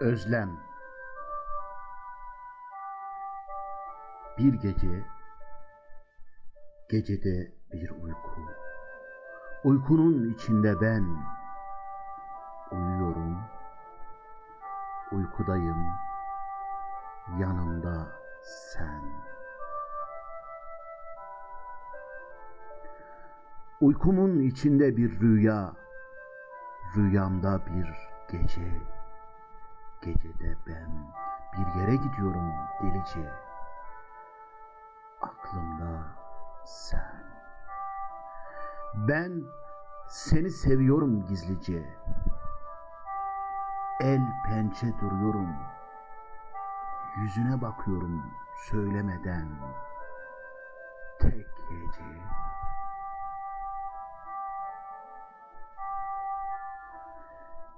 Özlem. Bir gece Gecede bir uyku. Uykunun içinde ben Uyuyorum. Uykudayım Yanımda sen. Uykumun içinde bir rüya Rüyamda bir gece Gecede ben bir yere gidiyorum delice. Aklımda sen. Ben seni seviyorum gizlice. El pençe duruyorum. Yüzüne bakıyorum söylemeden. Tek gece.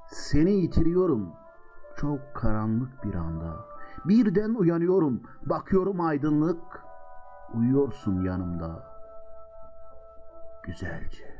Seni yitiriyorum çok karanlık bir anda. Birden uyanıyorum, bakıyorum aydınlık. Uyuyorsun yanımda. Güzelce.